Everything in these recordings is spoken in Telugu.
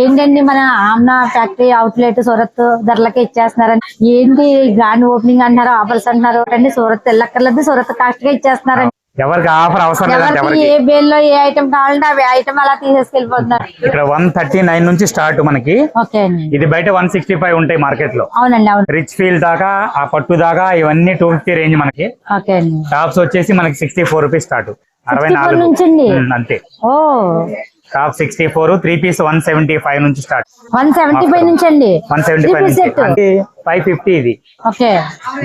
ఏంటండి మన ఆమ్నా ఫ్యాక్టరీ అవుట్లెట్ సూరత్ ధరలకి ఇచ్చేస్తున్నారని ఏంటి గ్రాండ్ ఓపెనింగ్ అంటున్నారు ఆఫర్స్ అంటున్నారు. అండి సూరత్ వెళ్ళక్కర్లేదు సూరత్ కాస్ట్గా ఇచ్చేస్తున్నారండి. ఎవరికి ఆఫర్ అవసరం ఎవరికి ఏ బేల్లో ఏ ఐటమ్ కావాలంటే అవి ఐటమ్ అలా తీసేసుకెళ్ళిపోతున్నారు. ఇక్కడ వన్ థర్టీ నైన్ నుంచి స్టార్ట్ మనకి. ఇది బయట వన్ సిక్స్టీ ఫైవ్ ఉంటాయి మార్కెట్లో అవునండి అవును. రిచ్ ఫీల్ దాకా ఆ పట్టు దాకా ఇవన్నీ టూ ఫిఫ్టీ రేంజ్ మనకి. టాప్స్ వచ్చేసి మనకి సిక్స్టీ ఫోర్ రూపీస్ స్టార్ట్ అరవై 64 నాలుగు. అంతే. ఓ. Top sixty four three piece one seventy five నుంచి స్టార్ట్ వన్ సెవెంటీ ఫైవ్ నుంచి అండి. వన్ సెవెంటీ ఫైవ్ నుంచి ఫైవ్ ఫిఫ్టీ ఇది. ఓకే.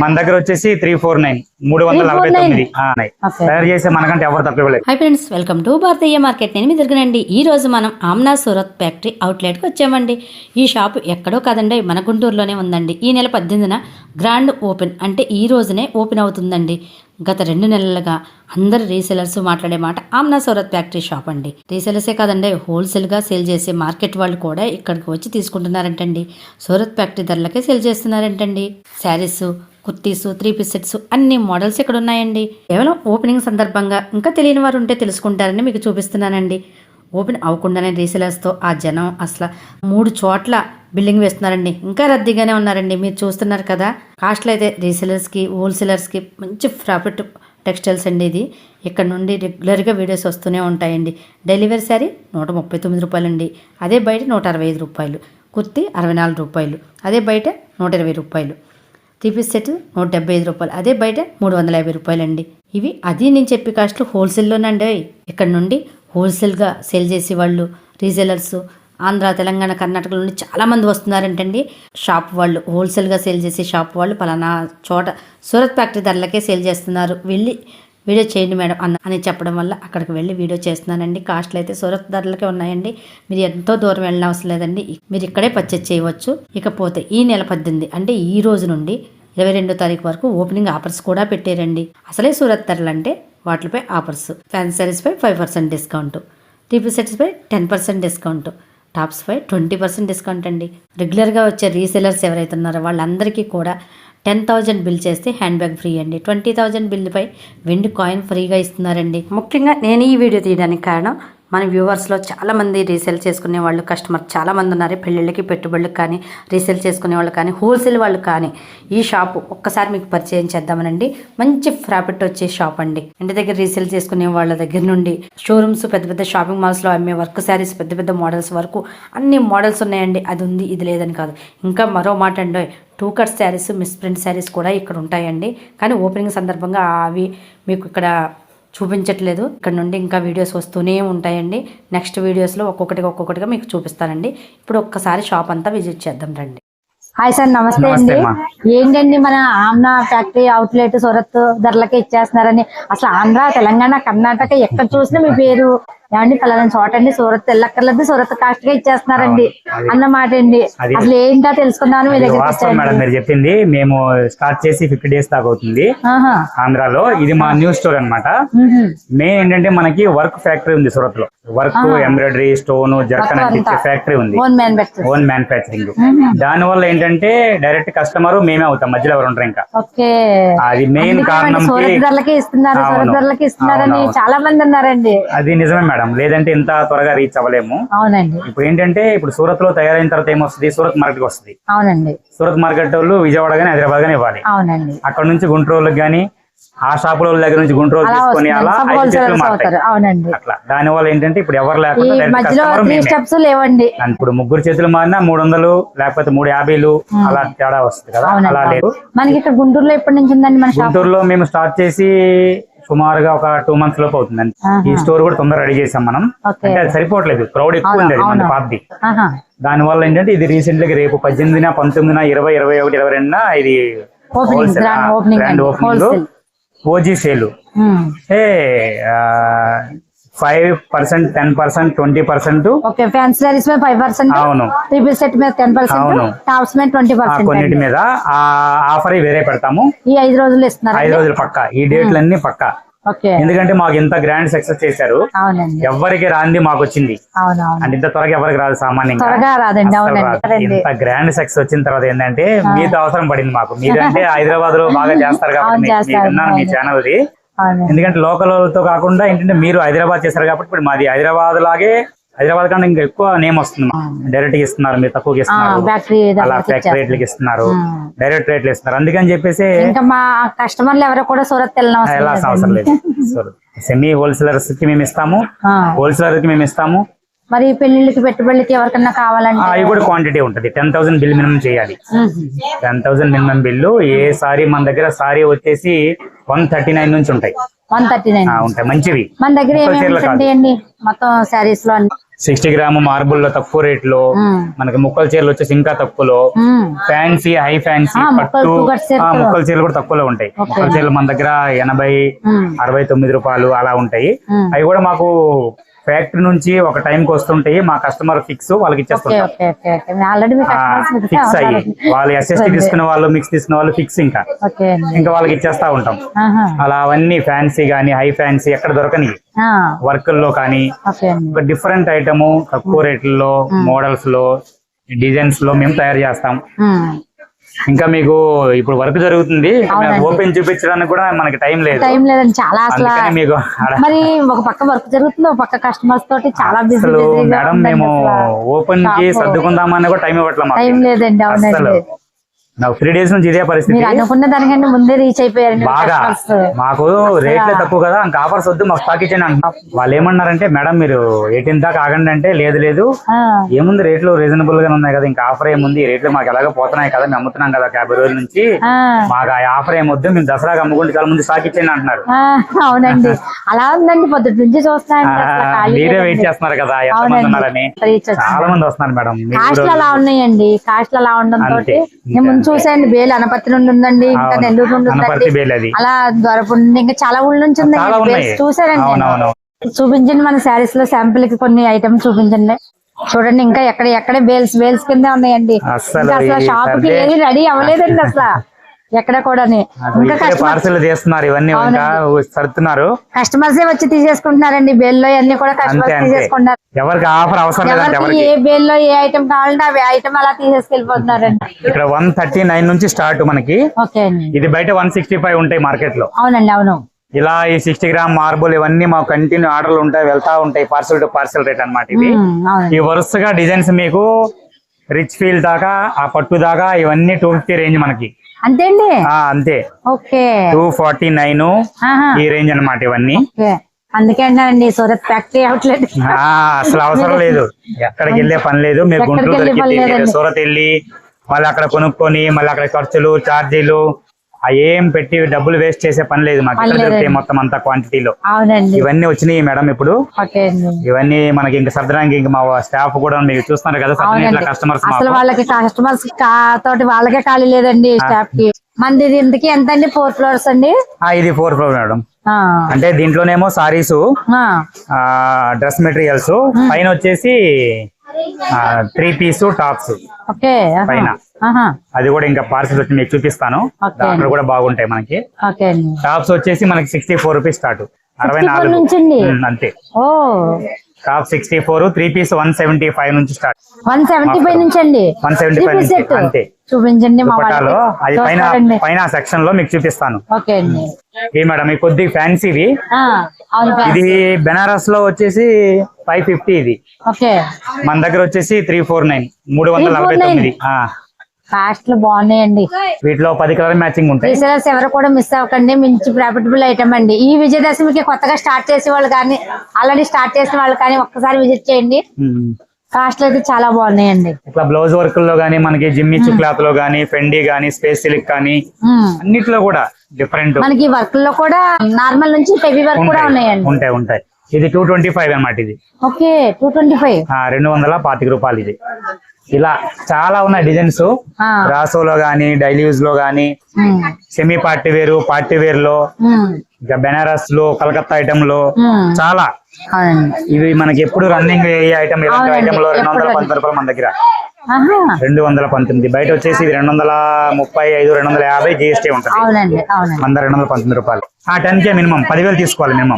మన దగ్గర వచ్చేసి త్రీ ఫోర్ నైన్ మూడు వందల నలభై 349. తొమ్మిది. తయారు చేసే మనకంటే ఎవరు తక్కువ ఇవ్వలేదు. Hi friends welcome to Bharatiya market నేను మీ దగ్గరండి ఈ రోజు మనం ఆమ్నా సూరత్ ఫ్యాక్టరీ అవుట్లెట్కి వచ్చామండి. ఈ షాప్ ఎక్కడో కాదండి మన గుంటూరులోనే ఉందండి. ఈ నెల పద్దెనిమిదిన గ్రాండ్ ఓపెన్ అంటే ఈ రోజునే ఓపెన్ అవుతుందండి. గత రెండు నెలలుగా అందరు రీసెలర్స్ మాట్లాడే మాట ఆమ్నా సౌరత్ ఫ్యాక్టరీ షాప్ అండి. రీసెలర్సే కాదండి హోల్సేల్గా సేల్ చేసే మార్కెట్ వాళ్ళు కూడా ఇక్కడికి వచ్చి తీసుకుంటున్నారంటండి. సూరత్ ఫ్యాక్టరీ ధరలకే sale చేస్తున్నారంటండి. Saris kurtis three piece sets అన్ని మోడల్స్ ఇక్కడ ఉన్నాయండి కేవలం ఓపెనింగ్ సందర్భంగా ఇంకా తెలియని వారు ఉంటే తెలుసుకుంటారని మీకు చూపిస్తున్నానండి. ఓపెన్ అవ్వకుండానే రీసెలర్స్తో ఆ జనం అసలు మూడు చోట్ల బిల్డింగ్ వేస్తున్నారండి. ఇంకా రద్దీగానే ఉన్నారండి. మీరు చూస్తున్నారు కదా కాస్ట్లు అయితే రీసెలర్స్కి హోల్సేలర్స్కి మంచి ప్రాఫిట్ టెక్స్టైల్స్ అండి ఇది. ఇక్కడ నుండి రెగ్యులర్గా వీడియోస్ వస్తూనే ఉంటాయండి. డెలివరీ శారీ నూట ముప్పై తొమ్మిది రూపాయలండి. అదే బయట నూట అరవై ఐదు రూపాయలు. కుర్తి అరవై నాలుగు రూపాయలు. అదే బయట నూట ఇరవై రూపాయలు. త్రీ పీస్ సెట్ నూట డెబ్బై ఐదు రూపాయలు. అదే బయట మూడు వందల యాభై రూపాయలండి. ఇవి అది నేను చెప్పి కాస్ట్లు హోల్సేల్లోనండి ఇక్కడ నుండి హోల్సేల్గా సేల్ చేసే వాళ్ళు రీసేలర్స్ ఆంధ్ర తెలంగాణ కర్ణాటక నుండి చాలామంది వస్తున్నారంటండి. షాప్ వాళ్ళు హోల్సేల్గా సేల్ చేసే షాప్ వాళ్ళు పలానా చోట సూరత్ ఫ్యాక్టరీ ధరలకే సేల్ చేస్తున్నారు. వెళ్ళి వీడియో చేయండి మేడం అన్న అని చెప్పడం వల్ల అక్కడికి వెళ్ళి వీడియో చేస్తున్నానండి. కాస్ట్లు అయితే సూరత్ ధరలకే ఉన్నాయండి. మీరు ఎంతో దూరం వెళ్ళిన అవసరం లేదండి. మీరు ఇక్కడే పర్చేజ్ చేయవచ్చు. ఇకపోతే ఈ నెల పద్దెనిమిది అంటే ఈ రోజు నుండి ఇరవై రెండో తారీఖు వరకు ఓపెనింగ్ ఆఫర్స్ కూడా పెట్టారండి. అసలే సూరత్ ధరలు అంటే వాటిపై ఆఫర్స్. ఫ్యాన్ సారీస్ పై ఫైవ్ పర్సెంట్ డిస్కౌంట్ టీపీ సెట్స్పై టెన్ పర్సెంట్ డిస్కౌంట్ టాప్స్పై ట్వంటీ పర్సెంట్ డిస్కౌంట్ అండి. రెగ్యులర్గా వచ్చే రీసెలర్స్ ఎవరైతే ఉన్నారో వాళ్ళందరికీ కూడా టెన్ థౌజండ్ బిల్ చేస్తే హ్యాండ్ బ్యాగ్ ఫ్రీ అండి ట్వంటీ థౌజండ్ బిల్లుపై వెండి కాయిన్ ఫ్రీగా ఇస్తున్నారండి. ముఖ్యంగా నేను ఈ వీడియో తీయడానికి కారణం మన వ్యూవర్స్లో చాలామంది రీసేల్ చేసుకునే వాళ్ళు కస్టమర్ చాలామంది ఉన్నారు పెళ్ళిళ్ళకి పెట్టుబడులకు కానీ రీసేల్ చేసుకునే వాళ్ళు కానీ హోల్సేల్ వాళ్ళు కానీ ఈ షాపు ఒక్కసారి మీకు పరిచయం చేద్దామనండి. మంచి ప్రాఫిట్ వచ్చే షాప్ అండి. ఇంటి దగ్గర రీసేల్ చేసుకునే వాళ్ళ దగ్గర నుండి షోరూమ్స్ పెద్ద పెద్ద షాపింగ్ మాల్స్లో అమ్మే వర్క్ శారీస్ పెద్ద పెద్ద మోడల్స్ వరకు అన్ని మోడల్స్ ఉన్నాయండి. అది ఉంది ఇది లేదని కాదు. ఇంకా మరో మాట అండి two cut saris misprint saris కూడా ఇక్కడ ఉంటాయండి. కానీ ఓపెనింగ్ సందర్భంగా అవి మీకు ఇక్కడ చూపించట్లేదు. ఇక్కడ నుండి ఇంకా వీడియోస్ వస్తూనే ఉంటాయండి. నెక్స్ట్ వీడియోస్లో ఒక్కొక్కటిగా ఒక్కొక్కటిగా మీకు చూపిస్తానండి. ఇప్పుడు ఒక్కసారి షాప్ అంతా విజిట్ చేద్దాం రండి. హాయ్ సార్ నమస్తే అండి. ఏంటండి మన ఆమ్నా ఫ్యాక్టరీ అవుట్లెట్ సూరత్ ధరలకి ఇచ్చేస్తున్నారని? అసలు ఆంధ్ర తెలంగాణ కర్ణాటక ఎక్కడ చూసినా మీ పేరు ఏమండి ఫలానా చోట అండి సూరత్ వెళ్ళక్కర్లేదు సూరత్ కాస్ట్గా ఇచ్చేస్తున్నారండి అది- అన్న మాట అండి అసలు ఏంటో మీ దగ్గర వాస్తవం మేడం మీరు చెప్పింది మేము స్టార్ట్ చేసి ఫిఫ్టీ డేస్ దాకా అవుతుంది. ఆంధ్రాలో ఇది మా న్యూ స్టోర్ అన్నమాట. మ్హూ. మెయిన్ ఏంటంటే మనకి వర్క్ ఫ్యాక్టరీ ఉంది సూరత్లో work embroidery stone zircon. Factory ఉంది. ఓన్ మ్యానుఫ్యాక్చరింగ్ దాని వల్ల ఏంటంటే డైరెక్ట్ కస్టమర్ మేమే అవుతాం మధ్యలో ఎవరు ఉండరు ఇంకా. అది మెయిన్ కారణం. చాలా మంది ఉన్నారండి అది నిజమే మేడం. లేదంటే ఇంత త్వరగా రీచ్ అవ్వలేము. అవునండి. ఇప్పుడు ఏంటంటే ఇప్పుడు సూరత్లో తయారైన తర్వాత ఏమొస్తుంది? సూరత్ మార్కెట్ వస్తుంది. అవునండి. సూరత్ మార్కెట్ వాళ్ళు విజయవాడ గానీ హైదరాబాద్ గానీ ఇవ్వాలి. అవునండి. అక్కడ నుంచి గుంటూరులకు గానీ ఆ షాపుల వాళ్ళ దగ్గర నుంచి గుంటూరు తీసుకొని అలా అవునండి. అట్లా. దాని వల్ల ఏంటంటే ఇప్పుడు ఎవరు లేకుండా ఇప్పుడు ముగ్గురు చేతులు మారినా మూడు వందలు లేకపోతే మూడు యాభైలు అలా తేడా వస్తుంది కదా. అలా లేదు. మనకి ఇక్కడ గుంటూరులో ఎప్పటి నుంచి ఉందండి షాప్? గుంటూరులో మేము స్టార్ట్ చేసి సుమారుగా ఒక టూ మంత్స్ లోపు అవుతుందండి. ఈ స్టోర్ కూడా తొందరగా రెడీ చేసాం మనం. అంటే అది సరిపోవట్లేదు. క్రౌడ్ ఎక్కువ ఉంది అది. పాతది. ఆహా. దాని వల్ల ఏంటంటే ఇది రీసెంట్గా రేపు పద్దెనిమిదిన పంతొమ్మిదిన ఇరవై ఇరవై ఒకటి ఇరవై రెండున ఇది ఓపెనింగ్ ఓజీ సేల్ ఏ five percent ten percent twenty percent okay fancy saris మీద ఫైవ్ పర్సెంట్ అవును. ట్రిపుల్ సెట్ మీద టెన్ పర్సెంట్. టాప్స్ మీద ట్వంటీ పర్సెంట్ కొన్నిటి మీద ఆఫర్ వేరే పెడతాము. ఈ ఐదు రోజులు ఇస్తున్నారు ఐదు రోజులు పక్క. ఈ డేట్లన్నీ పక్క. ఎందుకంటే మాకు ఇంత గ్రాండ్ సక్సెస్ చేశారు. ఎవరికి రాంది మాకు వచ్చింది. అంటే ఇంత త్వరగా ఎవరికి రాదు సామాన్యంగా. ఇంత గ్రాండ్ సక్సెస్ వచ్చిన తర్వాత ఏంటంటే మీతో అవసరం పడింది మాకు. మీరంటే హైదరాబాద్లో బాగా చేస్తారు కాబట్టి మీ- విన్నాను అవును. ఎందుకంటే లోకల్తో కాకుండా ఏంటంటే మీరు హైదరాబాద్ చేశారు కాబట్టి ఇప్పుడు మాది హైదరాబాద్ లాగే హైదరాబాద్ కన్నా ఇంకా ఎక్కువ నేమ్ వస్తుంది డైరెక్ట్గా ఇస్తున్నారు మీరు తక్కువకి ఇస్తున్నారు. అలా ఫ్యాక్టరీ రేట్లకి ఇస్తున్నారు. డైరెక్ట్ రేట్లు ఇస్తున్నారు. అందుకని చెప్పేసి ఇంకా మా కస్టమర్లు ఎవరు కూడా సూరత్ వెళ్ళిన అవసరం లేదు. సెమీ హోల్సేలర్స్ కి మేము ఇస్తాము. హోల్సేలర్కి మేము ఇస్తాము. మరి పెళ్ళిళ్ళకి పెట్టుబడికి ఎవరికన్నా కావాలంటే? అవి కూడా క్వాంటిటీ ఉంటుంది. టెన్ థౌసండ్ బిల్ మినిమం చేయాలి. టెన్ థౌసండ్ మినిమం బిల్లు ఏ సారీ మన దగ్గర సారీ వచ్చేసి వన్ థర్టీ నైన్ నుంచి ఉంటాయి. వన్ థర్టీ నైన్ ఉంటాయి. మంచివి. మన దగ్గర ఏమేమి మొత్తం శారీస్లో సిక్స్టీ గ్రామ్ మార్బుల్లో తక్కువ రేట్లో. మనకి ముక్కల చీరలు వచ్చేసి ఇంకా తక్కువలో. ఫ్యాన్సీ హై ఫ్యాన్సీ ముక్కలు పట్టు చీరలు. ముక్కల చీరలు కూడా తక్కువలో ఉంటాయి. ముక్కల చీరలు మన దగ్గర ఎనభై. అరవై తొమ్మిది రూపాయలు అలా ఉంటాయి. అవి కూడా మాకు ఫ్యాక్టరీ నుంచి ఒక టైం కి వస్తుంటాయి మా కస్టమర్ ఫిక్స్ వాళ్ళకి ఇచ్చేస్తుంటాం. ఫిక్స్ అయ్యి. వాళ్ళు ఎస్ఎస్టీ తీసుకునే వాళ్ళు మిక్స్ తీసుకునే వాళ్ళు ఫిక్స్ ఇంకా. ఇంకా వాళ్ళకి ఇచ్చేస్తా ఉంటాం. అలా అవన్నీ ఫ్యాన్సీ గానీ హై ఫ్యాన్సీ ఎక్కడ దొరకని వర్కుల్లో కానీ ఒక డిఫరెంట్ ఐటమ్ తక్కువ రేట్లలో మోడల్స్లో డిజైన్స్లో మేము తయారు చేస్తాం. ఇంకా మీకు ఇప్పుడు వర్క్ జరుగుతుంది. ఓపెన్ చూపించడానికి కూడా మనకి టైం లేదు. టైం లేదండి చాలా అసలు మీకు మరి ఒక పక్క వర్క్ జరుగుతుంది ఒక పక్క కస్టమర్స్ తోటి చాలా బిజీ మేడం మేము. ఓపెన్కి సర్దుకుందామని కూడా టైం ఇవ్వట్లేదు టైం లేదండి అసలు అవునండి నాకు త్రీ డేస్ నుంచి ఇదే పరిస్థితి. అనుకున్న దానికంటే ముందే రీచ్ అయిపోయారండి బాగా. మాకు రేట్లే తక్కువ కదా ఇంకా ఆఫర్స్ వద్దు మాకు స్టాక్ అంటున్నాం. వాళ్ళు ఏమన్నారంటే మేడం మీరు ఎయిటీన్ దాకా ఆగండి అంటే లేదు లేదు. ఏముంది రేట్లు రీజనబుల్గా ఉన్నాయి కదా ఇంకా ఆఫర్ ఏముంది? రేట్లు మాకు ఎలాగో పోతున్నాయి కదా మేము అమ్ముతున్నాం కదా యాభై రోజుల నుంచి. మాకు ఆ ఆఫర్ ఏమొద్దు మేము దసరాకి అమ్ముకుంటే చాలా ముందు స్టాక్ ఇచ్చేయండి అంటున్నారు. అవునండి. అలా ఉందండి పొద్దుటి నుంచి చూస్తున్నాను ఆ, మీరే వెయిట్ చేస్తున్నారు కదా ఉన్నారని. చాలా మంది వస్తున్నారు మేడం మీరు కాస్ట్లు అలా ఉన్నాయండి కాస్ట్లు అలా ఉండడం తోటి చూసాను బేలు అనపత్తి నుండి ఉందండి ఇంకా. నెల్లూరు నుండి ఉందండి. అలా దొరపు నుండి ఇంకా చాలా ఊళ్ళ నుంచి ఉందండి. నేను. అవునవును. చూపించండి మన శారీస్లో శాంపిల్కి కొన్ని ఐటమ్స్ చూపించండి. చూడండి ఇంకా ఎక్కడ ఎక్కడే బేల్స్ బేల్స్ కింద ఉన్నాయండి. అసలు షాప్కి ఏది రెడీ అవ్వలేదండి అసలు. ఎక్కడ కూడా పార్సల్ చేస్తున్నారు ఇవన్నీ ఇంకా సర్దుతున్నారు. కస్టమర్స్ వచ్చి తీసేసుకుంటున్నారండి బేల్లో అన్ని కూడా కస్టమర్స్ ఎవరికి ఆఫర్ అవసరం ఏ బేల్లో ఏ ఐటమ్ కావాలంటే అవి ఐటమ్ అలా తీసేసుకెళ్ళిపోతున్నారండి. ఇక్కడ వన్ థర్టీ నైన్ నుంచి స్టార్ట్ మనకి. ఇది బయట వన్ సిక్స్టీ ఫైవ్ ఉంటాయి మార్కెట్లో అవునండి అవును. ఇలా ఈ సిక్స్టీ గ్రామ్ మార్బుల్ ఇవన్నీ మాకు కంటిన్యూ ఆర్డర్లు ఉంటాయి వెళ్తా ఉంటాయి పార్సల్ టు పార్సల్ రేట్ ఇవి ఉమ్, అవునండి. ఈ వరుసగా డిజైన్స్ మీకు రిచ్ ఫీల్ దాకా ఆ పట్టు దాకా ఇవన్నీ టూ ఫిఫ్టీ రేంజ్ మనకి. అంతే అండి ఆ అంతే. ఓకే. టూ ఫార్టీ నైన్ ఈ రేంజ్ అన్నమాట ఇవన్నీ. అందుకే అంటానండి సూరత్ ఫ్యాక్టరీ అవుట్లెట్. ఆ అసలు అవసరం లేదు. ఎక్కడికి వెళ్ళే పని లేదు. మీరు గుంటూరు. సూరత్ వెళ్ళి మళ్ళీ అక్కడ కొనుక్కొని మళ్ళీ అక్కడ ఖర్చులు ఛార్జీలు ఏం పెట్టి డబ్బులు వేస్ట్ చేసే పని లేదు. మాకు ఇక్కడ దొరుకుతాయి మొత్తం అంతా క్వాంటిటీలో ఇవన్నీ వచ్చినాయి మేడం ఇప్పుడు. ఇవన్నీ మనకి ఇంకా సర్దడానికి ఇంకా మా స్టాఫ్ కూడా మీకు చూస్తున్నారు కదా కస్టమర్స్ అసలు వాళ్ళకి కస్టమర్స్ తోటి వాళ్ళకే ఖాళీ లేదండి స్టాఫ్కి. మంది ఇంతకి ఎంత అండి? ఫోర్ ఫ్లోర్స్ అండి? ఇది ఫోర్ ఫ్లోర్ మేడం. అంటే దీంట్లోనేమో సారీస్ ఆ, డ్రెస్ మెటీరియల్స్ పైన వచ్చేసి త్రీ పీస్ టాప్స్ పైన. అది కూడా ఇంకా పార్సల్ వచ్చి మీకు చూపిస్తాను. దాంట్లో కూడా బాగుంటాయి మనకి. టాప్స్ వచ్చేసి మనకి సిక్స్టీ ఫోర్ రూపీస్ స్టార్ట్ అరవై 64 నాలుగు. అంతే. Top sixty four three piece one seventy five నుంచి స్టార్ట్ వన్ సెవెంటీ ఫైవ్ నుంచి అండి 175 Three piece నుంచి. అంతే. చూపించండి అది పైన. పైన సెక్షన్లో మీకు చూపిస్తాను. ఈ మేడం ఈ కొద్ది ఫ్యాన్సీవి. ఇది బెనారస్లో వచ్చేసి ఫైవ్ ఫిఫ్టీ ఇది. మన దగ్గర వచ్చేసి త్రీ ఫోర్ నైన్ మూడు వందల నలభై 349. తొమ్మిది కాస్ట్లు బాగున్నాయండి. వీటిలో పది కలర్ మ్యాచింగ్ ఉంటాయి. రీసెలర్స్ ఎవరు కూడా మిస్ అవ్వకండి మంచి ప్రాఫిటబుల్ ఐటమ్ అండి. ఈ విజయదశమికి కొత్తగా స్టార్ట్ చేసే వాళ్ళు కానీ ఆల్రెడీ స్టార్ట్ చేసిన వాళ్ళు కానీ ఒక్కసారి విజిట్ చేయండి. కాస్ట్లు అయితే చాలా బాగున్నాయండి. ఇట్లా బ్లౌజ్ వర్క్లో గానీ మనకి జిమ్మిచ్చు క్లాత్లో గానీ ఫెండీ గానీ స్పేస్ సిల్క్ కానీ. అన్నిట్లో కూడా డిఫరెంట్ మనకి వర్క్లో కూడా నార్మల్ నుంచి హెవీ వర్క్ కూడా ఉన్నాయండి. ఉంటాయి ఉంటాయి. ఇది టూ ట్వంటీ ఫైవ్ అనమాట ఇది. ఓకే టూ ట్వంటీ ఫైవ్ ఆ, రెండు వందల పాతిక రూపాయలు ఇది. ఇలా చాలా ఉన్నాయి డిజైన్స్. రాసోలో గానీ డైలీ యూజ్లో గానీ సెమీ పార్టీ వేరు పార్టీ వేర్లో ఇంకా బెనారస్లో కలకత్తా ఐటమ్లో చాలా. ఇవి మనకి ఎప్పుడు రన్నింగ్ ఐటమ్ ఇలాంటి ఐటమ్లో రెండు వందల పంతొమ్మిది రూపాయలు మన దగ్గర. రెండు వందల పంతొమ్మిది. బయట వచ్చేసి రెండు వందల ముప్పై ఐదు రెండు వందల యాభై జిఎస్టీ ఉంటుంది. దగ్గర రెండు వందల పంతొమ్మిది రూపాయలు. ఆ టెన్ కే మినిమం పదివేలు తీసుకోవాలి మినిమం.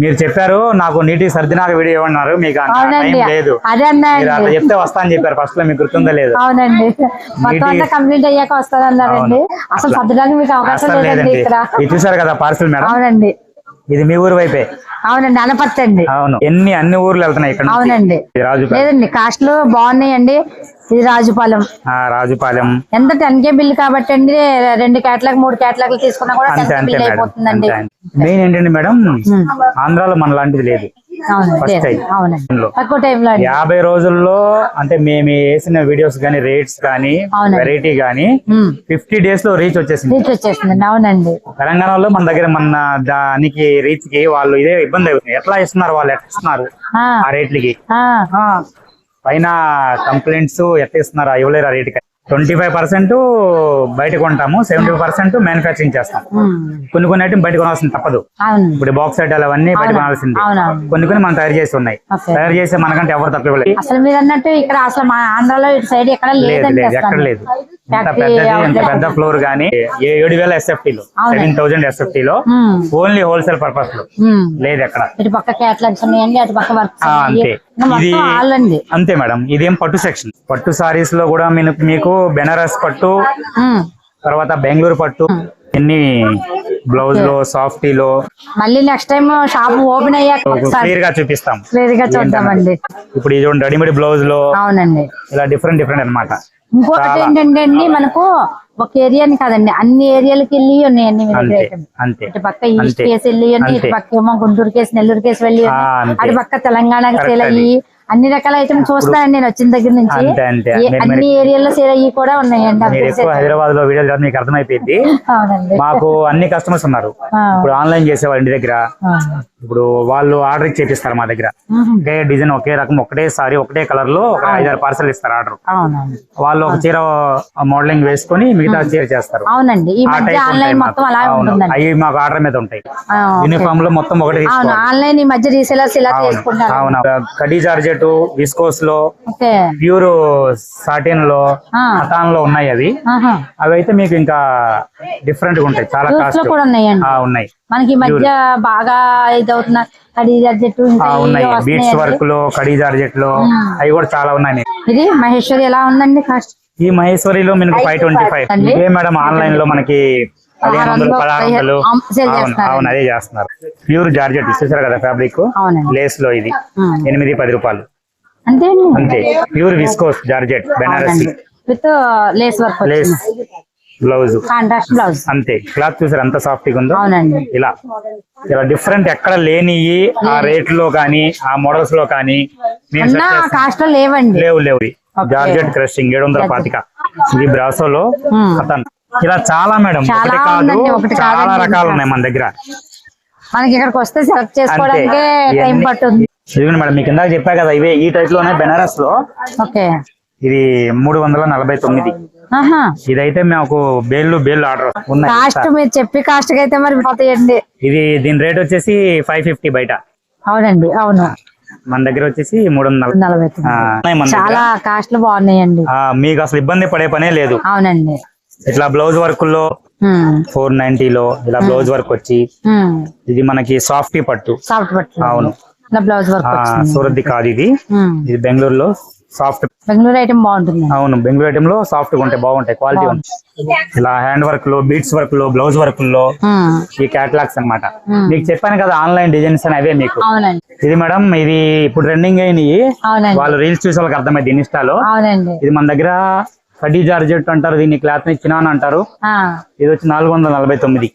మీరు చెప్పారు నాకు నీటి సర్దినాక వీడియో ఇవ్వన్నారు మీకు టైం లేదు. చెప్తే వస్తా అని చెప్పారు ఫస్ట్లో మీకు గుర్తుందా లేదు. అవునండి. కంప్లీట్ అయ్యాక వస్తానన్నారండి. అసలు సర్దడానికి మీకు అవకాశం లేదండి లేదండి. ఇక్కడ. ఇది చూసారు కదా పార్సల్ మేడం అవునండి. ఇది మీ ఊరు వైపే? అవునండి అనపర్తి అండి. అవును. ఎన్ని అన్ని ఊర్లు వెళ్తున్నాయి ఇక్కడ. అవునండి. లేదండి కాస్ట్లు బాగున్నాయండి. ఇది రాజుపాలెం. ఆ, రాజుపాలెం. ఎంత టెన్ కే బిల్ కాబట్టి అండి రెండు కేటలాగ్ మూడు కేటలాగ్లు తీసుకున్నా కూడా టెన్ కే బిల్ అయిపోతుందండి. మెయిన్ ఏంటంటే మేడం? ఆంధ్రాలో మన లాంటిది లేదు యాభై రోజుల్లో అంటే మేము వేసిన వీడియోస్ కానీ రేట్స్ కానీ అవునండి. Variety um. ఫిఫ్టీ డేస్లో రీచ్ వచ్చేసింది. రీచ్ వచ్చేసిందండి. అవునండి. తెలంగాణలో మన దగ్గర మన దానికి రీచ్కి వాళ్ళు ఇదే ఇబ్బంది అవుతుంది ఎట్లా ఇస్తున్నారు వాళ్ళు? ఎట్లా ఇస్తున్నారు? ఆ, రేట్లకి. పైన కంప్లైంట్స్ ఎట్లా ఇస్తున్నారా ఇవ్వలేరా ఇవ్వలేరు ట్వంటీ ఫైవ్ పర్సెంట్ బయట కొంటాము సెవెంటీ పర్సెంట్ మ్యానుఫాక్చరింగ్ చేస్తాం. కొన్ని కొన్ని ఐటమ్ బయట కొనాల్సింది తప్పదు. ఇప్పుడు బాక్స్ ఐటాలు అవన్నీ బయట కొనాల్సింది. కొన్ని కొన్ని మనం తయారు చేసి ఉన్నాయి. తయారు చేస్తే మనకంటే ఎవరు తక్కువ అసలు మీరు అన్నట్టు ఇక్కడ అసలు మా ఆంధ్రాలో ఇటు సైడ్ ఎక్కడ లేదు. ఎక్కడ లేదు. పెద్ద ఫ్లోర్ గానీ ఏడు వేల ఎస్ఎఫ్టీ లో. సెవెన్ థౌసండ్ ఎస్ఎఫ్టీ లో ఓన్లీ హోల్సేల్ పర్పస్లో. లేదు ఎక్కడ. ఇటు పక్క కేటలాగ్స్ ఉన్నాయండి అటు పక్క వర్క్స్ ఆ, ఉన్నాయి అంతే. ఇది అంతే మేడం. ఇదేం పట్టు సెక్షన్. పట్టు సారీస్లో కూడా మీకు బెనారస్ పట్టు. తర్వాత బెంగళూరు పట్టు ఎన్ని బ్లౌజ్లో సాఫ్టీలో మళ్ళీ నెక్స్ట్ టైం షాప్ ఓపెన్ అయ్యాక ఒకసారి క్లియర్గా చూపిస్తాం క్లియర్గా చూద్దామండి ఇప్పుడు ఇది రెడీమేడ్ బ్లౌజ్లో అవునండి ఇలా డిఫరెంట్ డిఫరెంట్ అన్నమాట ఇంకొకటి. ఏంటంటే అండి మనకు ఒక ఏరియాని కాదండి అన్ని ఏరియాలకి వెళ్ళి ఉన్నాయండి ఇటు పక్క ఈస్ట్. కేసు వెళ్ళి ఉన్నాయి, ఇటు. పక్క ఏమో గుంటూరు కేసు నెల్లూరు కేసు వెళ్ళి. అటు పక్క తెలంగాణకి సేల్ అయ్యి అన్ని రకాల ఐటమ్ చూస్తానండి నేను వచ్చిన దగ్గర నుంచి. అన్ని ఏరియాలో సేల్ అయ్యి కూడా ఉన్నాయండి. హైదరాబాద్లో వీడియోలు చూడడం మీకు అర్థమైపోయింది. మాకు అన్ని కస్టమర్స్ ఉన్నారు. ఇప్పుడు ఆన్లైన్ చేసేవాళ్ళు ఇంటి దగ్గర. ఇప్పుడు వాళ్ళు ఆర్డర్ చేపిస్తారు మా దగ్గర. ఒకే డిజైన్ ఒకే రకం ఒకటే సారీ ఒకటే కలర్లో ఒక ఐదారు పార్సల్ ఇస్తారు ఆర్డర్ వాళ్ళు ఒక చీర మోడలింగ్ వేసుకొని మిగతా చీర చేస్తారు. అవునండి. అవి మాకు ఆర్డర్ మీద ఉంటాయి. యూనిఫామ్లో మొత్తం ఒకటి ఆన్లైన్ ఈ మధ్య రీసెలర్స్ ఇలా అవును. కడీ జార్జెట్ విస్కోస్లో ప్యూర్ సాటిన్లో ఆ. అతాన్లో ఉన్నాయి అవి. అవి అయితే మీకు ఇంకా డిఫరెంట్గా ఉంటాయి. చాలా కాస్ట్. కూడా ఉన్నాయి. మనకి మధ్య బాగా ఇది అవుతున్న కడి ఉన్నాయి. బీట్స్ వర్క్లో కడీ జార్జెట్లో అవి కూడా చాలా ఉన్నాయి. ఇది మహేశ్వరి ఎలా ఉందండి కాస్ట్? ఈ మహేశ్వరిలో మనకి ఫైవ్ ట్వంటీ ఫైవ్. ఇదే మేడం ఆన్లైన్లో మనకి పదిహేను వందలు పదహారు వందలు. అమ్- sell అవును అదే చేస్తున్నారు. ప్యూర్ జార్జెట్ చూసారు కదా ఫ్యాబ్రిక్? లేస్లో ఇది. ఎనిమిది పది రూపాయలు. అంతే అంతే. Pure viscose georgette Banarasi. With lace work lace blouse. Contrast blouse. అంతే. క్లాత్ చూసారు ఎంత సాఫ్ట్గా ఉందో? అవునండి. ఇలా. ఇలా డిఫరెంట్ ఎక్కడ లేని ఆ రేట్లో కానీ ఆ మోడల్స్లో కానీ. కాస్ట్ లేవండి. లేవు లేవు. జార్జెట్ క్రషింగ్ ఏడు వందల పాతిక. ఇది బ్రాసోలో. కథన్ ఇలా చాలా మేడం. చాలా ఒకటి కాదు. రకాలు ఉన్నాయి మన దగ్గర. మనకి ఇక్కడికి వస్తే సెలెక్ట్ చేసుకోవడానికి అంతే. టైం పట్టుంది. ఇదిగోండి మేడం మీకు ఇందాక చెప్పా కదా ఇవే ఈ టైప్లోనే బెనారస్లో. ఓకే. ఇది మూడు వందల నలభై తొమ్మిది. ఇదైతే మాకు బేళ్ళు బేళ్ళు ఆర్డర్ ఉన్నాయి. కాస్ట్ మీరు చెప్పి కాస్ట్ అయితే మరి పోతాయండి ఇది దీని రేట్ వచ్చేసి ఫైవ్ ఫిఫ్టీ బయట. అవునండి అవును. మన దగ్గర వచ్చేసి మూడు వందల. చాలా కాస్ట్లు బాగున్నాయండి. మీకు అసలు ఇబ్బంది పడే పనే లేదు. అవునండి. ఇట్లా బ్లౌజ్ వర్క్లో ఫోర్లో ఇలా బ్లౌజ్ వర్క్ వచ్చి. ఇది మనకి సాఫ్టీ పట్టు. సాఫ్ట్ బట్టలు అవును. బ్లౌజ్ వర్క్ కాదు ఇది. ఇది బెంగళూరులో సాఫ్ట్ బెంగళూరు ఐటమ్ బాగుంటుంది. అవును బెంగళూరు ఐటమ్లో సాఫ్ట్గా ఉంటాయి బాగుంటాయి క్వాలిటీ ఉంటాయి. ఇలా హ్యాండ్ వర్క్లో బీట్స్ వర్క్లో బ్లౌజ్ వర్క్లో ఈ క్యాటలాగ్స్ అన్నమాట. Hmm. మీకు చెప్పాను కదా ఆన్లైన్ డిజైన్స్ అని అవే మీకు. ఇది మేడం ఇది ఇప్పుడు ట్రెండింగ్ అయినాయి. వాళ్ళు రీల్స్ చూసే వాళ్ళకి అర్థమైంది ఇన్స్టాలో ఇది మన దగ్గర కడ్డీ జార్జెట్ అంటారు దీన్ని క్లాత్ని చినాన్ అంటారు. ఇది వచ్చి నాలుగు వందల నలభై తొమ్మిది.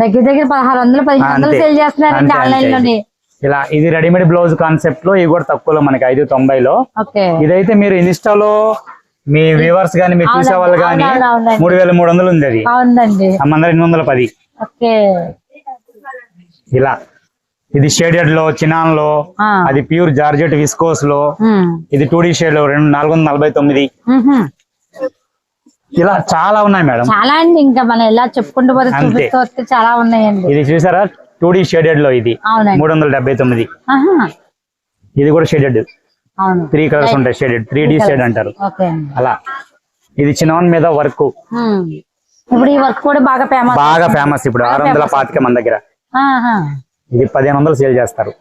దగ్గర దగ్గర పదహారు వందలు పదిహేను వందలు. సేల్ చేస్తున్నారండి ఆన్లైన్. లోని. ఇలా ఇది రెడీమేడ్ బ్లౌజ్ కాన్సెప్ట్లో ఇవి కూడా తక్కువలో మనకి ఐదు తొంభైలో. ఇదైతే మీరు ఇన్స్టాలో మీ వ్యూవర్స్ గానీ మీరు చూసే వాళ్ళు గానీ. మూడు వేల మూడు వందలు ఉంది అది అవునండి మన రెండు వందల పది. ఇలా. ఇది షేడెడ్లో చినాన్లో. అది ప్యూర్ జార్జెట్ విస్కోస్లో ఇది టూ డి షేడ్లో రెండు నాలుగు వందల నలభై తొమ్మిది. ఇలా చాలా ఉన్నాయి మేడం. చాలా అండి ఇంకా మనం ఎలా చెప్పుకుంటూ పోతే. చూపిస్తూ వస్తే చాలా ఉన్నాయండి. ఇది చూసారా? టూ డి షేడెడ్లో ఇది. మూడు వందల డెబ్బై తొమ్మిది. ఇది కూడా షేడెడ్ త్రీ కలర్స్ ఉంటాయి షేడెడ్ త్రీ డి షేడ్ అంటారు. అలా. ఇది చినాన్ మీద వర్క్. ఇప్పుడు ఈ వర్క్ కూడా బాగా ఫేమస్ బాగా ఫేమస్ ఇప్పుడు. ఆరు వందల పాతిక మన దగ్గర. ఇది పదిహేను వందలు సేల్ చేస్తారు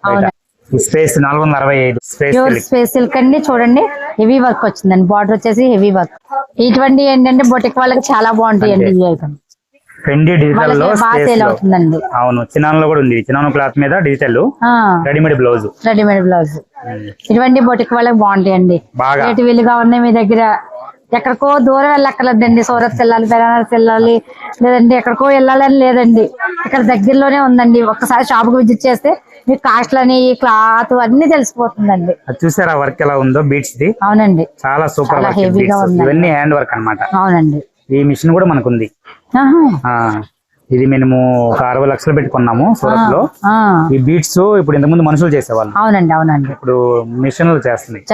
స్పేస్ నాలుగు వందల అరవై ఐదు. స్పేస్ ప్యూర్ స్పేస్ సిల్క్ అండి చూడండి. హెవీ వర్క్ వచ్చిందండి బార్డర్ వచ్చేసి హెవీ వర్క్. ఇటువంటి ఏంటంటే బొటిక్ వాళ్ళకి చాలా బాగుంటాయండి. ఈ ఐటమ్. ఫెండి డిజిటల్లో బాగా సేల్. అవుతుందండి. అవును చిన్నాన్లో కూడా ఉంది. చిన్నాను క్లాత్ మీద digital readymade blouse. Readymade blouse. ఇటువంటి బొటిక్ వాళ్ళకి బాగుంటాయండి. బాగా. రేటు వీలుగా ఉన్నాయి మీ దగ్గర. ఎక్కడికో దూరం వెళ్ళక్కర్లేదండి. సూరత్ వెళ్ళాలి బెనారస్ వెళ్ళాలి లేదండి ఎక్కడికో వెళ్ళాలని లేదండి. ఇక్కడ దగ్గరలోనే ఉందండి. ఒక్కసారి షాప్కి విజిట్ చేస్తే మీకు కాస్ట్లని క్లాత్ అన్ని తెలిసిపోతుందండి. చూసారా? వర్క్ ఎలా ఉందో? Beats the. అవునండి. చాలా సూపర్. ఇవన్నీ హ్యాండ్ వర్క్ అన్నమాట. అవునండి. ఈ మిషన్ కూడా మనకు ఉంది ఆహా. ఆ. ఇది మేము ఒక అరవై లక్షలు పెట్టుకున్నాము సూరత్లో ఈ బీట్స్ ఇప్పుడు ఇంతకుముందు మనుషులు చేసేవాళ్ళు. అవునండి అవునండి. ఇప్పుడు మిషన్లు చేస్తున్నాయి.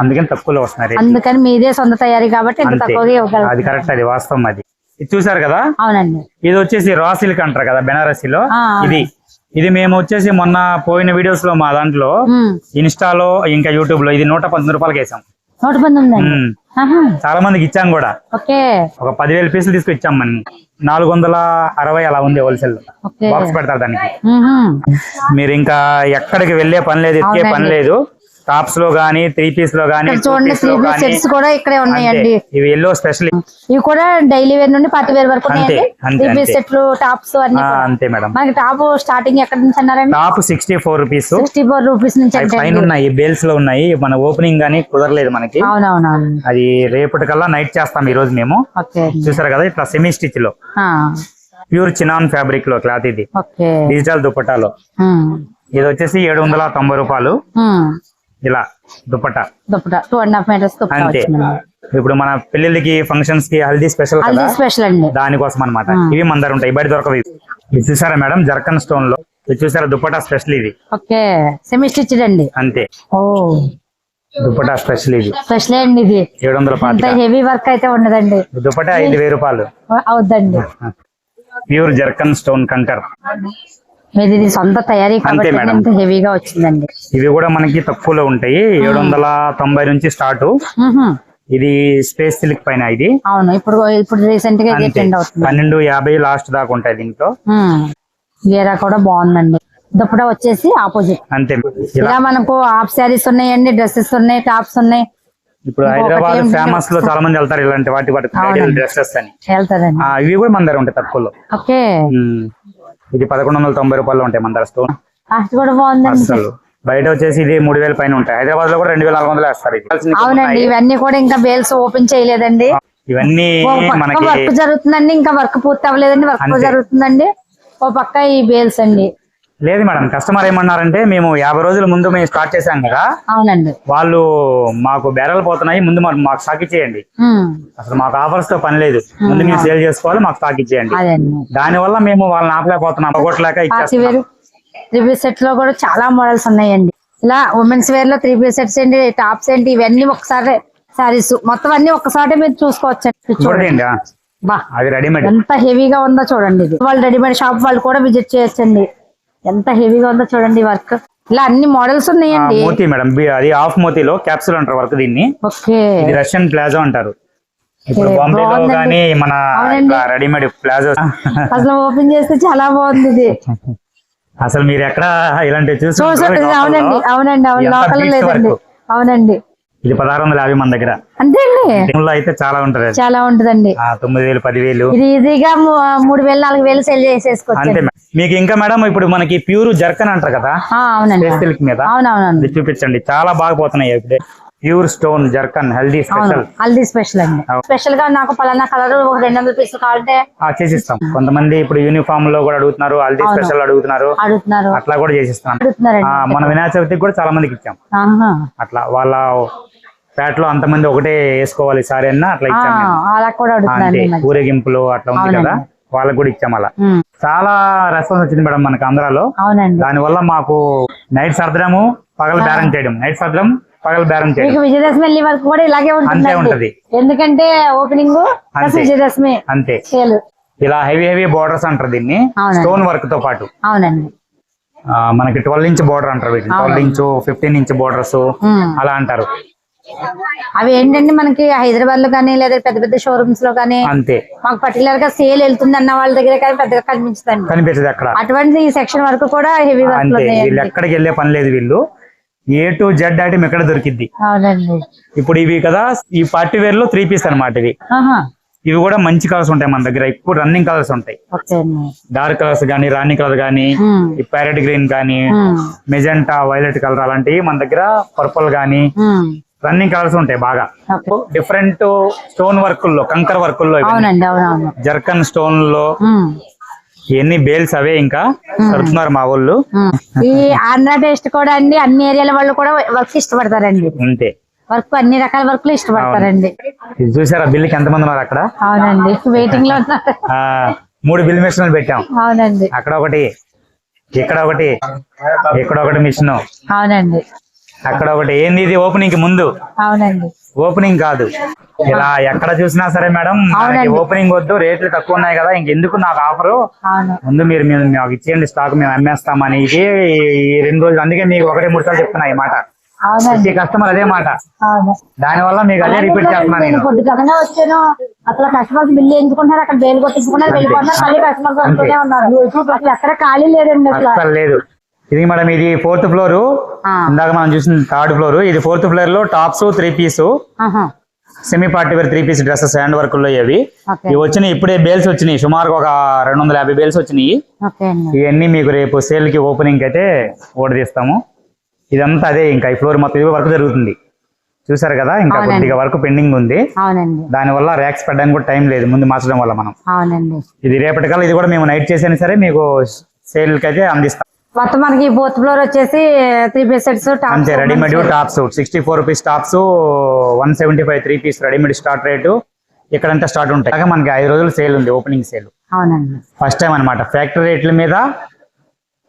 అందుకని తక్కువలో వస్తున్నాయి రేట్లు. అందుకని మీదే సొంత తయారీ కాబట్టి అది కరెక్ట్ అది వాస్తవం అది. ఇది చూసారు కదా? అవునండి. ఇది వచ్చేసి రా సిల్క్ అంటారు కదా బెనారసీలో? ఆ, ఇది. ఇది మేము వచ్చేసి మొన్న పోయిన వీడియోస్లో మా దాంట్లో. ఇన్స్టాలో ఇంకా యూట్యూబ్లో ఇది నూట పంతొమ్మిది రూపాయలకి వేసాం. నూట. చాలా మందికి ఇచ్చాం కూడా. ఓకే. ఒక పదివేల పీసులు తీసుకు ఇచ్చాం మనం. నాలుగు వందల అరవై అలా ఉంది హోల్సేల్. బాక్స్ పెడతారు దానికి. మీరు ఇంకా ఎక్కడికి వెళ్ళే పని లేదు ఎక్కే పని. లేదు. టాప్స్లో గానీ త్రీ పీస్లో గానీ చూడండి త్రీ పీస్ సెట్స్ కూడా ఇక్కడే ఉన్నాయండి. ఇవి ఎల్లో స్పెషల్ ఇవి కూడా డైలీ వేర్ నుండి పార్టీ వేర్ వరకు అంతే, త్రీ పీస్. సెట్లు టాప్స్ అన్ని. అంతే మేడం. మనకి టాప్ స్టార్టింగ్ ఎక్కడ నుంచి అన్నారండి? Top sixty four rupees sixty four rupees నుంచి పైన ఉన్నాయి బేల్స్లో ఉన్నాయి. మన ఓపెనింగ్ గానీ కుదరలేదు మనకి. అవునవునవును. అది రేపటికల్లా నైట్ చేస్తాం ఈ రోజు మేము. చూసారు కదా ఇట్లా సెమీ స్టిచ్లో. ప్యూర్ చినాన్ ఫ్యాబ్రిక్లో క్లాత్ ఇది. డిజిటల్ దుపట్టాలో ఇది వచ్చేసి ఏడు వందల తొంభై రూపాయలు. ఇలా dupatta dupatta two and half metres dupatta అంతే. ఇప్పుడు మన పెళ్ళిళ్ళకి ఫంక్షన్స్కి హల్దీ స్పెషల్ హల్దీ స్పెషల్ అండి. దానికోసం అన్నమాట. ఇవి మన దగ్గర ఉంటాయి. బయట దొరకవు. ఇది చూసారా మేడం? జర్కన్ స్టోన్లో. ఇది చూసారా? దుపట్టా స్పెషల్ ఇది. ఓకే. సెమీ స్టిచ్డ్ అండి. అంతే. ఓ. దుపట్టా స్పెషల్ ఇది. స్పెషల్ అండి ఇది. ఏడు వందల పాతిక. హెవీ వర్క్ అయితే ఉండదండి. దుపట్టా ఐదు వేలు రూపాయలు. అవుద్దండి. ప్యూర్ జర్కన్ స్టోన్ కంకర్. ఇది సొంత తయారీ కాబట్టి మేడం. హెవీగా వచ్చిందండి. ఇవి కూడా మనకి తక్కువలో ఉంటాయి. ఏడు వందల తొంభై నుంచి స్టార్ట్. ఇది స్పేస్ సిల్క్ పైన ఇది. అవును ఇప్పుడు ఇప్పుడు రీసెంట్గా అంతే. పన్నెండు యాభై లాస్ట్ దాకా ఉంటాయి దీంట్లో. గేరా కూడా బాగుందండి. దుప్పట వచ్చేసి ఆపోజిట్. అంతే. ఇలా మనకు హాఫ్ శారీస్ ఉన్నాయండి డ్రెస్సెస్ ఉన్నాయి టాప్స్ ఉన్నాయి. ఇప్పుడు హైదరాబాద్ ఫేమస్లో చాలా మంది వెళ్తారు ఇలాంటి వాటి వాటి. డ్రెస్సెస్ అని. ఇవి కూడా మన దగ్గర ఉంటాయి తక్కువలో. ఓకే. ఇది పదకొండు వందల తొంభై రూపాయలు ఉంటాయి మన దగ్గర స్టోన్ అసలు బయట వచ్చేసి ఇది మూడు వేల పైన ఉంటాయి. హైదరాబాద్లో కూడా రెండు వేల నాలుగు వందలు వేస్తారు అవునండి. ఇవన్నీ కూడా ఇంకా బేల్స్ ఓపెన్ చేయలేదండి. ఇవన్నీ మనకి వర్క్ జరుగుతుందండి ఇంకా వర్క్ పూర్తి అవ్వలేదండి వర్క్. జరుగుతుందండి. ఓ పక్క ఈ బేల్స్ అండి. లేదు మేడం కస్టమర్ ఏమన్నారంటే మేము యాభై రోజుల ముందు మేము స్టార్ట్ చేశాం కదా. అవునండి. వాళ్ళు మాకు బేరాలు పోతున్నాయి ముందు మాకు మాకు స్టాక్ ఇచ్చేయండి. అసలు మాకు ఆఫర్స్తో పని లేదు. ముందు మేము సేల్ చేసుకోవాలి మాకు స్టాక్ ఇచ్చేయండి. దాని వల్ల మేము వాళ్ళని ఆపలేకపోతున్నాం ఇచ్చేస్తున్నాం. వేర్. త్రీ పీస్ సెట్లో కూడా చాలా మోడల్స్ ఉన్నాయండి. ఇలా ఉమెన్స్ వేర్లో త్రీ పీస్ సెట్స్ ఏంటి టాప్స్ ఏంటి ఇవన్నీ ఒకసారి సారీస్ మొత్తం అన్ని ఒక్కసారి మీరు చూసుకోవచ్చు చూడండి. బా. అది రెడీమేడ్ ఎంత హెవీగా ఉందో చూడండి ఇది. వాళ్ళు రెడీమేడ్ షాప్ వాళ్ళు కూడా విజిట్ చేయొచ్చండి. ఎంత హెవీగా ఉందో చూడండి వర్క్. ఇలా అన్ని మోడల్స్ ఉన్నాయండి. మోతీ మేడం అది హాఫ్ మోతీలో క్యాప్సూల్ అంటారు వర్క్ దీన్ని. ఓకే. ఇది రష్యన్ ప్లాజో అంటారు. ఇప్పుడు బాంబేలో. గానీ మన. రెడీమేడ్ ప్లాజో అసలు ఓపెన్ చేస్తే చాలా బాగుంది ఇది. అసలు మీరు ఎక్కడ ఇలాంటివి చూసి అవునండి. అవునండి అవును. లోకల్ లేదండి. అవునండి. ఇది పదహారు వందల యాభై మన దగ్గర. అంతే అండి అయితే చాలా ఉంటది. చాలా ఉంటదండి. తొమ్మిది వేలు పదివేలు. ఇది ఈజీగా మూడు వేలు నాలుగు వేలు సెల్ చేసేసుకోవచ్చు అంతే. మీకు ఇంకా మేడం ఇప్పుడు మనకి ప్యూర్ జర్కన్ అంటారు కదా? అవునండి. సిల్క్ మీద? అవునవునండి. చూపించండి. చాలా బాగా పోతున్నాయి ఇప్పుడే. Pure stone zircon healthy special haldi special అండి. స్పెషల్గా నాకు పలానా కలర్ ఒక రెండు వందల పీసులు కావాలంటే చేసిస్తాం. కొంతమంది ఇప్పుడు యూనిఫామ్లో కూడా అడుగుతున్నారు హల్దీ. స్పెషల్ అడుగుతున్నారు. అడుగుతున్నారు. అట్లా కూడా చేసిస్తాం మన వినాయక చవితికి కూడా చాలా మందికి ఇచ్చాం. అట్లా వాళ్ళ పేటలో అంతమంది ఒకటే వేసుకోవాలి సారీ అన్న అట్లా ఆ, ఇచ్చాం మేము. అలా కూడా అంతే అడుగుతున్నారండి ఈ మధ్య. ఊరేగింపులు అట్లా ఉంది కదా. వాళ్ళకి కూడా ఇచ్చాం అలా. చాలా రెస్పాన్స్ వచ్చింది మేడం మనకి ఆంధ్రాలో. దాని వల్ల మాకు నైట్ సర్దడము పగలు బేరం చేయడం. నైట్ సర్దడం పగలు బేరం చేయడం. విజయదశమి వెళ్ళే వరకు కూడా ఇలాగే అంతే ఉంటుంది ఉంటది. ఎందుకంటే ఓపెనింగ్. విజయదశమి అంతే. ఇలా హెవీ హెవీ బోర్డర్స్ అంటారు దీన్ని. స్టోన్ వర్క్తో పాటు. అవునండి. మనకి ట్వెల్వ్ ఇంచ్ బోర్డర్ అంటారు వీటిని. Twelve inch fifteen inch borders. అలా అంటారు. అవి ఏంటంటే మనకి హైదరాబాద్లో కానీ లేదా పెద్ద పెద్ద షోరూమ్స్లో కానీ అంతే. మాకు పర్టికులర్గా సేల్ వెళ్తుంది అన్న వాళ్ళ దగ్గర కానీ పెద్దగా కనిపించదండి. కనిపించదు అక్కడ. అటువంటి ఈ సెక్షన్ వరకు కూడా హెవీ వర్క్ అంతే. వీళ్ళు ఎక్కడికి వెళ్ళే పని లేదు వీళ్ళు. ఏ టు జెడ్ ఐటమ్ ఎక్కడ దొరికిద్ది. అవునండి. ఇప్పుడు ఇవి కదా ఈ పార్టీ వేర్లో త్రీ పీస్ అన్నమాట ఇవి. ఇవి కూడా మంచి కలర్స్ ఉంటాయి మన దగ్గర. ఎక్కువ రన్నింగ్ కలర్స్ ఉంటాయి. డార్క్ కలర్స్ కానీ రాణి కలర్ ఈ parrot green um, magenta violet colour అలాంటివి మన దగ్గర పర్పుల్ ఉమ్, రన్నింగ్ కలర్స్ ఉంటాయి బాగా. డిఫరెంట్ స్టోన్ వర్కుల్లో కంకర్ వర్కుల్లో జర్కన్ స్టోన్లో ఇవన్నీ బేల్స్ అవే ఇంకా కడుతున్నారు మా వాళ్ళు. ఈ ఆంధ్ర టేస్ట్ కూడా అండి అన్ని ఏరియాల వాళ్ళు కూడా వర్క్ ఇష్టపడతారండి. అంతే. వర్క్ అన్ని రకాల వర్క్లు ఇష్టపడతారండి. ఇది చూసారా బిల్లుకి ఎంతమంది ఉన్నారు అక్కడ? అవునండి వెయిటింగ్లో మూడు బిల్ మిషన్లు పెట్టాం. అవునండి. అక్కడ ఒకటి ఇక్కడ ఒకటి ఇక్కడ ఒకటి మిషన్. అవునండి. అక్కడ ఒకటి. ఏంది ఇది? ఓపెనింగ్ ముందు? అవునండి. ఓపెనింగ్ కాదు. ఇలా ఎక్కడ చూసినా సరే మేడం. ఓపెనింగ్ వద్దు రేట్లు తక్కువ ఉన్నాయి కదా ఇంకెందుకు నాకు ఆఫర్ ముందు మీరు మేము మాకు ఇచ్చేయండి స్టాక్ మేము అమ్మేస్తామని. ఇది ఈ రెండు రోజులు అందుకే మీకు ఒకటి మూడు సార్లు చెప్తున్నా ఈ మాట. ఈ కస్టమర్ అదే మాట. దాని వల్ల మీకు అదే రిపీట్ చేస్తున్నాను నేను నేను. పొద్దు గతంగా వచ్చాను. అసలు కస్టమర్స్ బిల్లు ఎంచుకుంటున్నారు అక్కడ బేలు కొట్టించుకున్నారు వెళ్ళిపోతున్నారు మళ్ళీ కస్టమర్స్ వస్తూనే ఉన్నారు. అసలు ఎక్కడ ఖాళీ లేదండి అసలు. లేదు. ఇది మేడం ఇది ఫోర్త్ ఫ్లోర్. ఇందాక మనం చూసిన థర్డ్ ఫ్లోర్. ఇది ఫోర్త్ ఫ్లోర్లో tops three piece. Semi party wear three piece dresses hand వర్క్లో ఇవి. ఇవి వచ్చినాయి ఇప్పుడే బేల్స్ వచ్చినాయి. సుమారుగా ఒక రెండు వందల యాభై బేల్స్ వచ్చినాయి. ఇవన్నీ మీకు రేపు సేల్కి ఓపెనింగ్ అయితే ఆర్డర్ చేస్తాము. ఇదంతా అదే ఇంకా ఈ ఫ్లోర్ మొత్తం ఇది వర్క్ జరుగుతుంది. చూసారు కదా ఇంకా. కొద్దిగా వర్క్ పెండింగ్ ఉంది. దాని వల్ల ర్యాక్స్ పెట్టడానికి కూడా టైం లేదు ముందు మార్చడం వల్ల మనం. ఇది రేపటికల్లా ఇది కూడా మేము నైట్ చేసినా సరే మీకు సేల్కి అయితే అందిస్తాం. మొత్తం మనకి ఫోర్త్ ఫ్లోర్ వచ్చేసి త్రీ పీస్ సెట్స్ అంతే readymade tops sixty four rupees tops one seventy five three piece readymade start rate ఇక్కడంతా స్టార్ట్ ఉంటాయి. అలాగే మనకి ఐదు రోజులు సేల్ ఉంది ఓపెనింగ్ సేల్ అవునండి. ఫస్ట్ టైం అన్నమాట. ఫ్యాక్టరీ రేట్ల మీద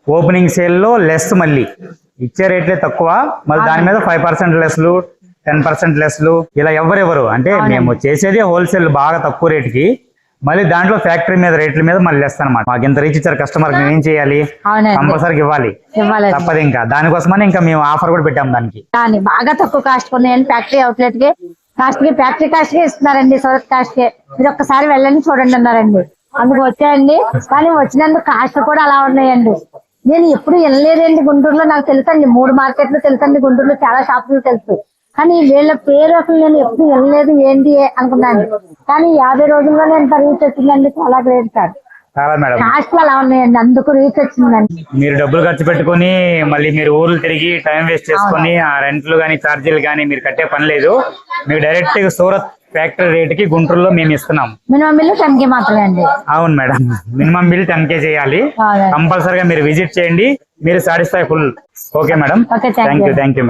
ఓపెనింగ్ సేల్లో లెస్ మళ్ళీ. ఇచ్చే రేట్లే తక్కువ. మళ్ళీ దాని మీద ఫైవ్ పర్సెంట్ లెస్లు టెన్ పర్సెంట్ లెస్లు ఇలా ఎవరెవరు. అంటే మేము చేసేది హోల్సేల్ బాగా తక్కువ రేటుకి. మళ్ళీ దాంట్లో ఫ్యాక్టరీ మీద రేట్ల మీద మళ్ళీ లెస్ అనమాట మాకు ఇంత రీచ్ ఇచ్చారు కస్టమర్ ఏం చేయాలి? అవునండి. కంపల్సరీగా ఇవ్వాలి. తప్పదు ఇంకా. దానికోసమని ఇంకా మేము ఆఫర్ కూడా పెట్టాం దానికి. కానీ బాగా తక్కువ కాస్ట్ ఉన్నాయండి ఫ్యాక్టరీ అవుట్లెట్కి. కాస్ట్కి ఫ్యాక్టరీ కాస్ట్కి ఇస్తున్నారండి సూరత్ కాస్ట్కి. మీరు ఒక్కసారి వెళ్ళండి చూడండి అన్నారండి. అందుకు వచ్చాయండి. కానీ వచ్చినందుకు కాస్ట్ కూడా అలా ఉన్నాయండి. నేను ఎప్పుడు వెళ్ళలేదండి గుంటూరులో. నాకు తెలుసండి. మూడు మార్కెట్లు తెలుసండి గుంటూరులో. చాలా షాపులు తెలుసు. కానీ వీళ్ళ పేరు అసలు నేను ఎప్పుడు వెళ్ళలేదు ఏంటి అనుకున్నాను. కానీ యాభై రోజుల్లో నేను రీచ్ వచ్చిందండి చాలా గ్రేట్ సార్. చాలా మేడం. కాస్ట్ అలా ఉన్నాయండి అందుకు రీచ్ వచ్చిందండి. మీరు డబ్బులు ఖర్చు పెట్టుకొని మళ్ళీ మీరు ఊర్లు తిరిగి టైం వేస్ట్ చేసుకొని ఆ రెంట్లు కానీ ఛార్జీలు కానీ మీరు కట్టే పని లేదు. మీకు డైరెక్ట్గా సూరత్ ఫ్యాక్టరీ రేట్కి గుంటూరులో మేము ఇస్తున్నాం. మినిమం బిల్లు టెన్కి మాత్రమే అండి. అవును madam. Minimum bill ten K చేయాలి. కంపల్సరీగా మీరు విజిట్ చేయండి. మీరు satisfy full okay madam thank you. Thank you